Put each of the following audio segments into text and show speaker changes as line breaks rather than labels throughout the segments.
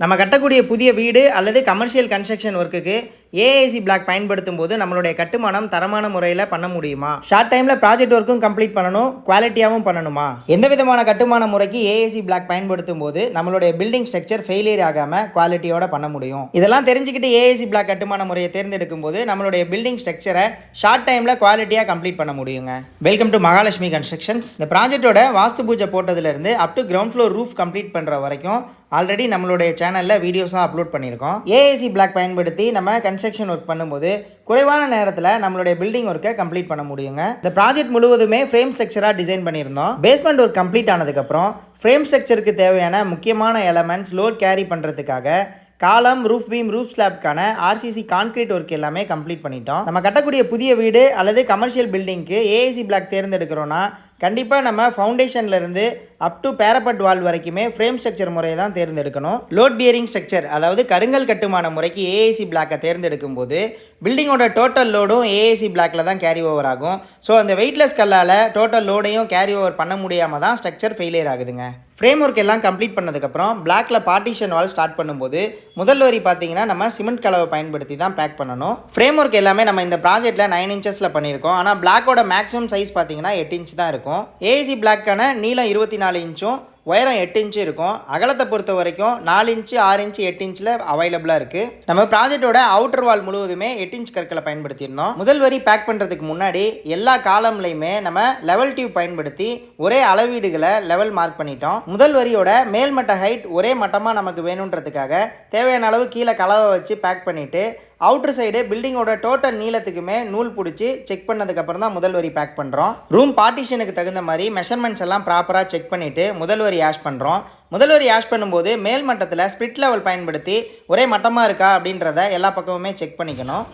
நம்ம கட்டக்கூடிய புதிய வீடு அல்லது கமர்ஷியல் கன்ஸ்ட்ரக்ஷன் ஒர்க்குக்கு ஏஏசி பிளாக் பயன்படுத்தும் போது நம்மளுடைய கட்டுமானம் தரமான முறையில் பண்ண முடியுமா? ஷார்ட் டைமில் ப்ராஜெக்ட் ஒர்க்கும் கம்ப்ளீட் பண்ணணும் குவாலிட்டியாகவும் பண்ணணுமா? எந்த விதமான கட்டுமான முறைக்கு ஏஏசி பிளாக் பயன்படுத்தும் போது நம்மளுடைய பில்டிங் ஸ்ட்ரக்சர் ஃபெயிலியர் ஆகாமல் குவாலிட்டியோட பண்ண முடியும். இதெல்லாம் தெரிஞ்சுக்கிட்டு ஏஏசி பிளாக் கட்டுமான முறையை தேர்ந்தெடுக்கும் போது நம்மளுடைய பில்டிங் ஸ்ட்ரக்சரை ஷார்ட் டைமில் குவாலிட்டியாக கம்ப்ளீட் பண்ண முடியுங்க. வெல்கம் டு மகாலட்சுமி கன்ஸ்ட்ரக்ஷன்ஸ் இந்த ப்ராஜெக்டோட வாஸ்து பூஜை போட்டதுலேருந்து up to ground floor roof complete பண்ணுற வரைக்கும் ஆல்ரெடி நம்மளுடைய சேனலில் வீடியோஸாக அப்லோட் பண்ணியிருக்கோம். ஏஏசி பிளாக் பயன்படுத்தி நம்ம கன்ஸ்ட்ரக்ஷன் ஒர்க் பண்ணும்போது குறைவான நேரத்தில் நம்மளுடைய பில்டிங் ஒர்க்கை கம்ப்ளீட் பண்ண முடியுங்க. இந்த ப்ராஜெக்ட் முழுவதுமே ஃப்ரேம் ஸ்ட்ரக்சராக டிசைன் பண்ணியிருந்தோம். பேஸ்மெண்ட் ஒர்க் கம்ப்ளீட் ஆனதுக்கப்புறம் ஃப்ரேம் ஸ்ட்ரக்சருக்கு தேவையான முக்கியமான எலமெண்ட்ஸ் லோட் கேரி பண்ணுறதுக்காக காலம் ரூஃப் பீம் ரூஃப் ஸ்லாப்க்கான ஆர்சிசி கான்கிரீட் ஒர்க் எல்லாமே கம்ப்ளீட் பண்ணிட்டோம். நம்ம கட்டக்கூடிய புதிய வீடு அல்லது கமர்ஷியல் பில்டிங்க்கு ஏஏசி பிளாக் தேர்ந்தெடுக்கிறோன்னா கண்டிப்பாக நம்ம ஃபவுண்டேஷன்லேருந்து அப் டு பேரப்பட் வால் வரைக்குமே ஃப்ரேம் ஸ்ட்ரக்சர் முறையை தான் தேர்ந்தெடுக்கணும். லோட் பியரிங் ஸ்ட்ரக்சர் அதாவது கருங்கல் கட்டுமான முறைக்கு ஏஏசி பிளாக்கை தேர்ந்தெடுக்கும் போது பில்டிங்கோட டோட்டல் லோடும் ஏஏசி பிளாக்கில் தான் கேரி ஓவர் ஆகும். ஸோ அந்த வெயிட்லெஸ் கல்லால் டோட்டல் லோடையும் கேரி ஓவர் பண்ண முடியாமல் தான் ஸ்ட்ரக்சர் ஃபெயிலியர் ஆகுதுங்க. ஃப்ரேம் ஒர்க் எல்லாம் கம்ப்ளீட் பண்ணதுக்கப்புறம் பிளாக்ல பார்ட்டிஷன் வால் ஸ்டார்ட் பண்ணும்போது முதல் வரி பார்த்தீங்கன்னா நம்ம சிமெண்ட் கலவை பயன்படுத்தி தான் பேக் பண்ணணும். ஃப்ரேம் ஒர்க் எல்லாமே நம்ம இந்த ப்ராஜெக்ட்டில் நைன் இன்ச்சஸில் பண்ணியிருக்கோம். ஆனால் பிளாக்கோட மேக்ஸிமம் சைஸ் பார்த்தீங்கன்னா எட்டு இன்ச் தான் இருக்கும். ஏசி பிளாக்கான நீளம் இருபத்தி நாலு இன்ச்சும் உயரம் எட்டு இன்ச்சு இருக்கும். அகலத்தை பொறுத்த வரைக்கும் நாலு இன்ச்சு ஆறு இன்ச்சு எட்டு இன்ச்சில் அவைலபிளாக இருக்குது நம்ம ப்ராஜெக்ட்டோட அவுட்டர் வால் முழுவதுமே எட்டு இன்ச் கற்களை பயன்படுத்தியிருந்தோம். முதல் வரி பேக் பண்ணுறதுக்கு முன்னாடி எல்லா காலம்லையுமே நம்ம லெவல் டியூப் பயன்படுத்தி ஒரே அளவீடுகளை லெவல் மார்க் பண்ணிட்டோம். முதல் வரியோட மேல்மட்ட ஹைட் ஒரே மட்டமாக நமக்கு வேணுன்றதுக்காக தேவையான அளவு கீழே கலவை வச்சு பேக் பண்ணிவிட்டு அவுட்டர் சைடு பில்டிங்கோட டோட்டல் நீளத்துக்குமே நூல் பிடிச்சி செக் பண்ணதுக்கப்புறம் தான் முதல் வரி பேக் பண்ணுறோம் ரூம் பார்ட்டிஷனுக்கு தகுந்த மாதிரி மெஷர்மெண்ட்ஸ் எல்லாம் ப்ராப்பராக செக் பண்ணிவிட்டு முதல் வரி ஆஷ் பண்ணுறோம் முதல் வரி ஆஷ் பண்ணும்போது மேல் மட்டத்தில் ஸ்பிட் லெவல் பயன்படுத்தி ஒரே மட்டமாக இருக்கா அப்படின்றத எல்லா பக்கமுமே செக் பண்ணிக்கணும்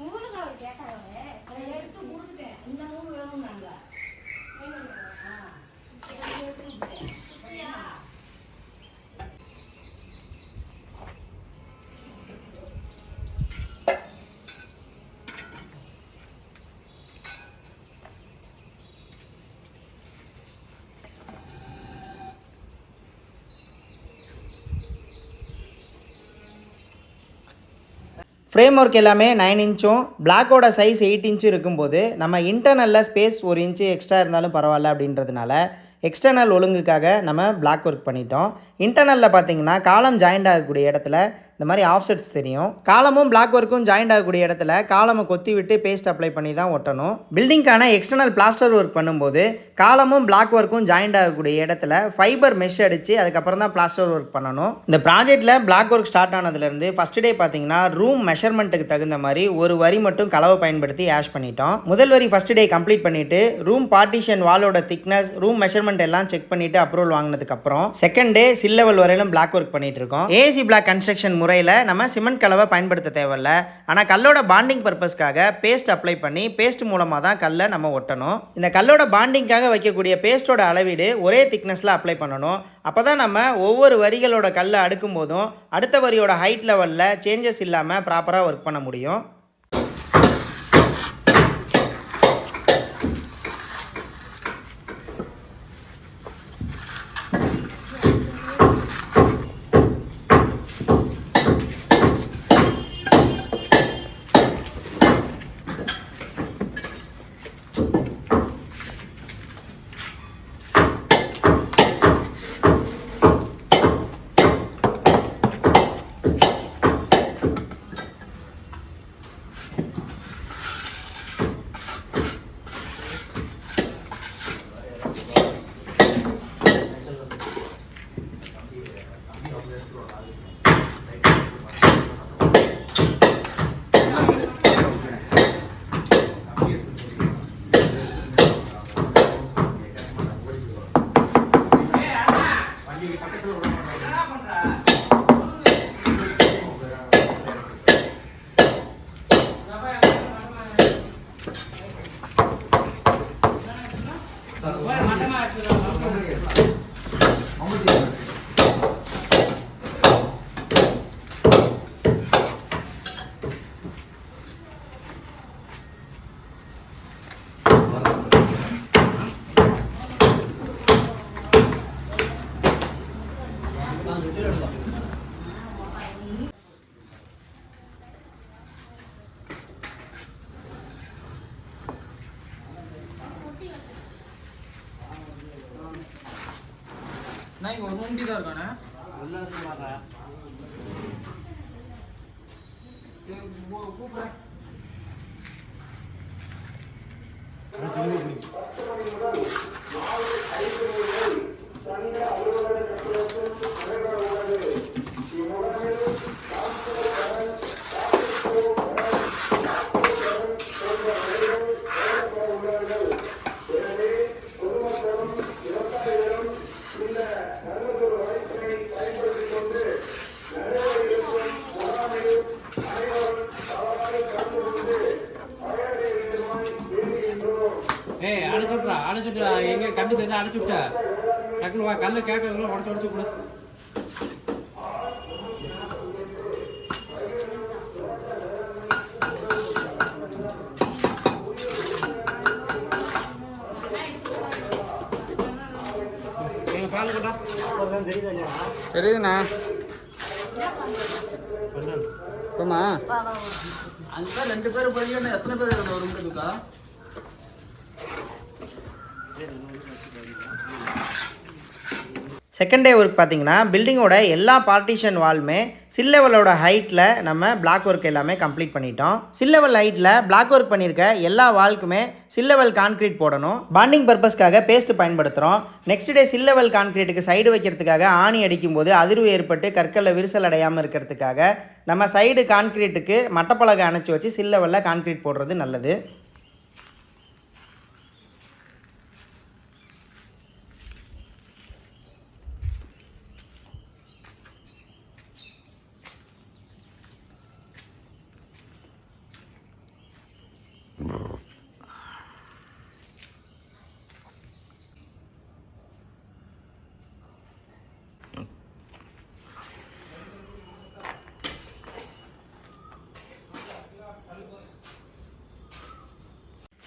உங்களுக்கு அவர் கேட்டாங்க அதை எடுத்து கொடுத்துட்டேன் இந்த நூல் வேணும்னாங்க
ஃப்ரேம் ஒர்க் எல்லாமே நைன் இன்ச்சும் பிளாக்கோட சைஸ் எயிட் இன்ச்சும் இருக்கும்போது நம்ம இன்டர்னலில் ஸ்பேஸ் ஒரு இன்ச்சு எக்ஸ்ட்ரா இருந்தாலும் பரவாயில்ல அப்படின்றதுனால எக்ஸ்டர்னல் ஒழுங்குக்காக நம்ம பிளாக் ஒர்க் பண்ணிட்டோம். இன்டர்னலில் பார்த்தீங்கன்னா காலம் ஜாயிண்ட் ஆகக்கூடிய இடத்துல இந்த மாதிரி ஆஃப்செட்ஸ் தெரியும். காலமும் பிளாக் ஒர்க்கும் ஜாயிண்ட் ஆகக்கூடிய இடத்துல காலமை கொத்தி விட்டு பேஸ்ட் அப்ளை பண்ணி தான் ஒட்டணும். பில்டிங்க்கான எக்ஸ்டர்னல் பிளாஸ்டர் ஒர்க் பண்ணும்போது காலமும் பிளாக் ஒர்க்கும் ஜாயிண்ட் ஆகக்கூடிய இடத்துல ஃபைபர் மெஷ் அடித்து அதுக்கப்புறம் தான் பிளாஸ்டர் ஒர்க் பண்ணணும். இந்த ப்ராஜெக்ட்டில் பிளாக் ஒர்க் ஸ்டார்ட் ஆனதுலேருந்து ஃபஸ்ட் டே பார்த்தீங்கன்னா ரூம் மெஷர்மெண்ட்டுக்கு தகுந்த மாதிரி ஒரு வரி மட்டும் கலவை பயன்படுத்தி ஆஷ் பண்ணிட்டோம். முதல் வரி ஃபஸ்ட் டே கம்ப்ளீட் பண்ணிவிட்டு ரூம் பார்ட்டிஷன் வாலோட திக்னஸ் ரூம் மெஷர்மெண்ட் எல்லாம் செக் பண்ணிவிட்டு அப்ரூவல் வாங்கினதுக்கப்புறம் செகண்ட் டே சில் லெவல் வரையிலும் பிளாக் ஒர்க் பண்ணிட்டு இருக்கோம். ஏசி பிளாக் கன்ஸ்ட்ரக்ஷன் முறையில் நம்ம சிமெண்ட் கலவை பயன்படுத்த தேவையில்ல. ஆனால் கல்லோட பாண்டிங் பர்பஸ்க்காக பேஸ்ட் அப்ளை பண்ணி பேஸ்ட் மூலமாக தான் கல்லை நம்ம ஒட்டணும். இந்த கல்லோட பாண்டிங்காக வைக்கக்கூடிய பேஸ்ட்டோட அளவீடு ஒரே திக்னஸில் அப்ளை பண்ணணும். அப்போ தான் நம்ம ஒவ்வொரு வரிகளோட கல்லை அடுக்கும் போதும் அடுத்த வரியோட ஹைட் லெவலில் சேஞ்சஸ் இல்லாமல் ப்ராப்பராக ஒர்க் பண்ண முடியும்.
இங்க ஒரு நோண்டி தான் இருக்கானே? ஏய் அடைச்சு விட்றா அடைச்சு விட்றா கண்டு தெரிஞ்சா அடைச்சு விட்டா? டக்குனு வா கல்லு கேட்கறதுல உடச்சு உடச்சு கொடு.
தெரியுதுண்ணா.
அதுதான் ரெண்டு பேரும் போறீங்க எத்தனை பேர் ஒரு ரூம்ல
செகண்ட் டே ஒர்க் பார்த்தீங்கன்னா பில்டிங்கோட எல்லா பார்ட்டிஷன் வால்மே சில் லெவலோட ஹைட்டில் நம்ம பிளாக் ஒர்க் எல்லாமே கம்ப்ளீட் பண்ணிட்டோம். சில் லெவல் ஹைட்டில் பிளாக் ஒர்க் பண்ணியிருக்க எல்லா வால்க்குமே சில் லெவல் கான்க்ரீட் போடணும். பாண்டிங் பர்பஸ்க்காக பேஸ்ட் பயன்படுத்துகிறோம் நெக்ஸ்ட் டே சில் லெவல் கான்க்ரீட்டுக்கு சைடு வைக்கிறதுக்காக ஆணி அடிக்கும்போது அதிர்வு ஏற்பட்டு கற்களில் விரிசல் அடையாமல் இருக்கிறதுக்காக நம்ம சைடு கான்க்ரீட்டுக்கு மட்டப்பலகை அணைச்சி வச்சு சில் லெவலில் கான்க்ரீட் போடுறது நல்லது.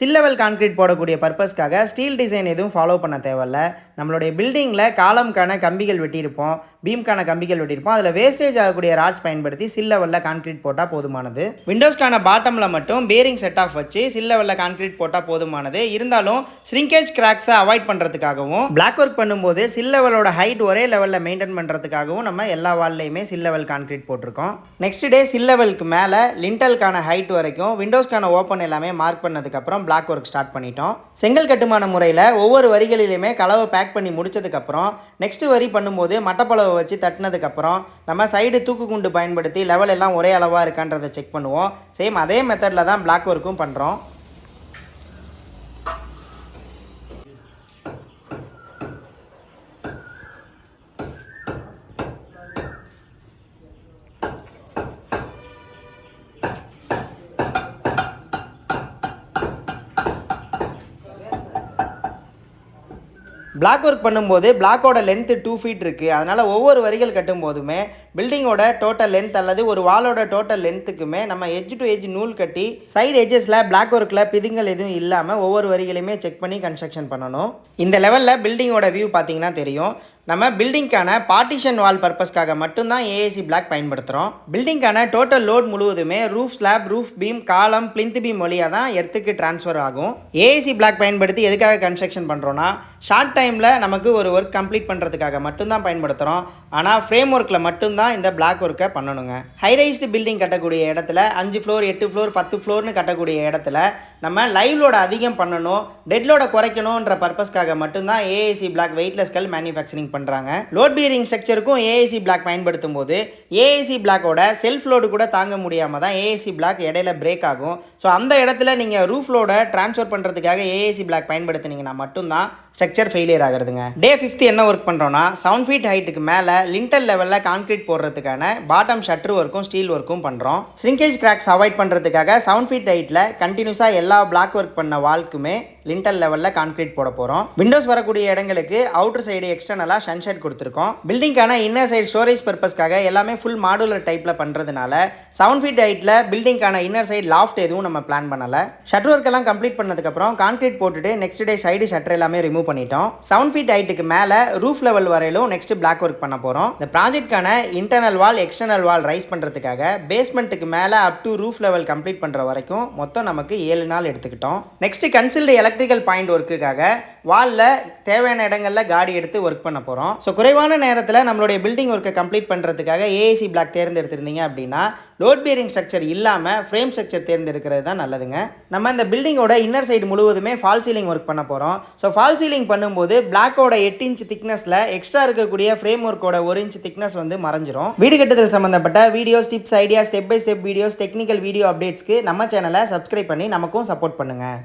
சில் லெவல் கான்க்ரீட் போடக்கூடிய பர்பஸ்க்காக ஸ்டீல் டிசைன் எதுவும் ஃபாலோ பண்ண தேவையில்ல. நம்மளுடைய பில்டிங்கில் காலம்கான கம்பிகள் வெட்டியிருப்போம் பீம்கான கம்பிகள் வெட்டியிருப்போம். அதில் வேஸ்டேஜ் ஆகக்கூடிய ராட்ஸ் பயன்படுத்தி சில் லெவலில் கான்க்ரீட் போட்டால் போதுமானது விண்டோஸ்க்கான பாட்டமில் மட்டும் பேரிங் செட் ஆஃப் வச்சு சில் லெவலில் கான்க்ரீட் போட்டால் போதுமானது. இருந்தாலும் ஸ்ரிங்கேஜ் கிராக்ஸை அவாய்ட் பண்ணுறதுக்காகவும் பிளாக் ஒர்க் பண்ணும்போது சில் லெவலோட ஹைட் ஒரே லெவலில் மெயின்டைன் பண்ணுறதுக்காகவும் நம்ம எல்லா வால்லையுமே சில் லெவல் கான்க்ரீட் போட்டிருக்கோம். நெக்ஸ்ட் டே சில் லெவலுக்கு மேலே லிண்டலுக்கான ஹைட் வரைக்கும் விண்டோஸ்க்கான ஓப்பன் எல்லாமே மார்க் பண்ணதுக்கப்புறம் பிளாக் ஒர்க் ஸ்டார்ட் பண்ணிட்டோம். செங்கல் கட்டுமான முறையில் ஒவ்வொரு வரிகளிலுமே கலவை பேக் பண்ணி முடிச்சதுக்கப்புறம் நெக்ஸ்ட் வரி பண்ணும்போது மட்டப்பளவை வச்சு தட்டினதுக்கப்புறம் நம்ம சைடு தூக்கு குண்டு பயன்படுத்தி லெவல் எல்லாம் ஒரே அளவாக இருக்கான்றதை செக் பண்ணுவோம். சேம் அதே மெத்தடில் தான் பிளாக் ஒர்க்கும் பண்ணுறோம் பிளாக் ஒர்க் பண்ணும்போது பிளாக்கோட லென்த்து டூ ஃபீட் இருக்குது அதனால் ஒவ்வொரு வரிகள் கட்டும் போதுமே பில்டிங்கோட டோட்டல் லென்த் அல்லது ஒரு வாலோட டோட்டல் லென்த்துக்குமே நம்ம எஜ் டு எஜ் நூல் கட்டி சைடு எஜஸில் பிளாக் ஒர்க்கில் பிதுங்கள் எதுவும் இல்லாமல் ஒவ்வொரு வரிகளையுமே செக் பண்ணி கன்ஸ்ட்ரக்ஷன் பண்ணணும். இந்த லெவலில் பில்டிங்கோட வியூ பார்த்தீங்கன்னா தெரியும். நம்ம பில்டிங்க்கான பார்ட்டிஷன் வால் பர்பஸ்க்காக மட்டும்தான் ஏஏசி பிளாக் பயன்படுத்துகிறோம் பில்டிங்க்கான டோட்டல் லோட் முழுவதுமே roof slab roof beam column plinth beam வழியாக தான் எர்த்துக்கு ட்ரான்ஸ்ஃபர் ஆகும் ஏஏசி பிளாக் பயன்படுத்தி எதுக்காக கன்ஸ்ட்ரக்ஷன் பண்ணுறோன்னா ஷார்ட் டைமில் நமக்கு ஒரு ஒர்க் கம்ப்ளீட் பண்ணுறதுக்காக மட்டும்தான் பயன்படுத்துகிறோம் ஆனால் ஃப்ரேம் ஒர்க்கில் மட்டும்தான் இந்த பிளாக் ஒர்க்கை பண்ணணுங்க. ஹைரைஸ்டு பில்டிங் கட்டக்கூடிய இடத்துல அஞ்சு ஃப்ளோர் எட்டு ஃப்ளோர் பத்து ஃப்ளோர்னு கட்டக்கூடிய இடத்துல நம்ம லைவ் லோட அதிகம் பண்ணணும் டெட் லோட குறைக்கணுன்ற பர்பஸ்க்காக மட்டும்தான் ஏஏசி பிளாக் வெயிட்லெஸ் கல் மேனுஃபேக்சரிங் பண்ணுறாங்க லோட் பீரிங் ஸ்ட்ரக்சருக்கும் ஏஏசி பிளாக் பயன்படுத்தும் போது ஏஏசி பிளாக்கோட செல்ஃப் லோடு கூட தாங்க முடியாமல் தான் ஏஏசி பிளாக் இடையில பிரேக் ஆகும். ஸோ அந்த இடத்துல நீங்கள் ரூஃப் லோட ட்ரான்ஸ்ஃபர் பண்ணுறதுக்காக ஏஏசி பிளாக் பயன்படுத்துனீங்கன்னா மட்டும்தான் ஸ்ட்ரக்சர் ஃபெயிலியர் ஆகிறதுங்க. டே ஃபிஃப்த் என்ன ஒர்க் பண்ணுறோன்னா செவன் ஃபீட் ஹைட்டுக்கு மேலே லிண்டல் லெவலில் கான்க்ரீட் போடுறதுக்கான பாட்டம் ஷட்டர் ஒர்க்கும் ஸ்டீல் ஒர்க்கும் பண்ணுறோம் ஸ்ரிங்கேஜ் கிராக்ஸ் அவாய்ட் பண்ணுறதுக்காக செவன் ஃபீட் ஹைட்டில் கண்டினியூஸாக எல்லா பிளாக் ஒர்க் பண்ண வால்க்குமே லிண்டல் லெவலில் கான்க்ரீட் போட போகிறோம் விண்டோஸ் வரக்கூடிய இடங்களுக்கு அவுட்டர் சைடு எக்ஸ்டர்னலாக சன்ஷெட் கொடுத்துருக்கோம். பில்டிங்கான இன்னர் சைடு ஸ்டோரேஜ் பர்பஸ்க்காக எல்லாமே ஃபுல் மாடுலர் டைப்பில் பண்ணுறதுனால செவன் ஃபீட் ஹைட்டில் பில்டிங்கான இன்னர் சைடு லாஃப்ட் எதுவும் நம்ம பிளான் பண்ணலை. ஷட்டர் ஒர்க் எல்லாம் கம்ப்ளீட் பண்ணதுக்கப்புறம் கான்க்ரீட் போட்டுட்டு நெக்ஸ்ட் டே சைடு ஷட்டர் எல்லாமே ரிமூவ் பண்ணிட்டோம். செவன் ஃபீட் ஹைட்டுக்கு மேலே ரூஃப் லெவல் வரையிலும் நெக்ஸ்ட் பிளாக் ஒர்க் பண்ண போகிறோம் இந்த ப்ராஜெக்ட்கான internal wall external wall raise பண்ணுறதுக்காக பேஸ்மெண்ட்டுக்கு மேலே up to roof level complete பண்ணுற வரைக்கும் மொத்தம் நமக்கு ஏழு நாள் எடுத்துக்கிட்டோம். நெக்ஸ்ட் கன்சில்டு எலக்ட்ரிக்கல் பாயிண்ட் ஒர்க்குக்காக வாலில் தேவையான இடங்களில் காடி எடுத்து ஒர்க் பண்ண போகிறோம் ஸோ குறைவான நேரத்தில் நம்மளுடைய பில்டிங் ஒர்க்கை கம்ப்ளீட் பண்ணுறதுக்காக ஏஏசி பிளாக் தேர்ந்தெடுத்திருந்தீங்க அப்படின்னா லோட் பியரிங் ஸ்ட்ரக்சர் இல்லாமல் ஃப்ரேம் ஸ்ட்ரக்சர் தேர்ந்தெடுக்கிறது தான் நல்லதுங்க. நம்ம இந்த பில்டிங்கோட இன்னர் சைடு முழுவதுமே ஃபால் சீலிங் ஒர்க் பண்ண போகிறோம் ஸோ ஃபால் சீலிங் பண்ணும்போது பிளாக்கோட எட்டு இன்ச் திக்னஸில் எக்ஸ்ட்ரா இருக்கக்கூடிய ஃப்ரேம் ஒர்க்கோட ஒரு இன்ச் திக்னஸ் வந்து மறைஞ்சிரும். வீடு கட்டுதல் சம்மந்தப்பட்ட videos tips idea step by step videos technical video அப்டேட்ஸ்க்கு நம்ம சேனலை சப்ஸ்கிரைப் பண்ணி நமக்கும் சப்போர்ட் பண்ணுங்கள்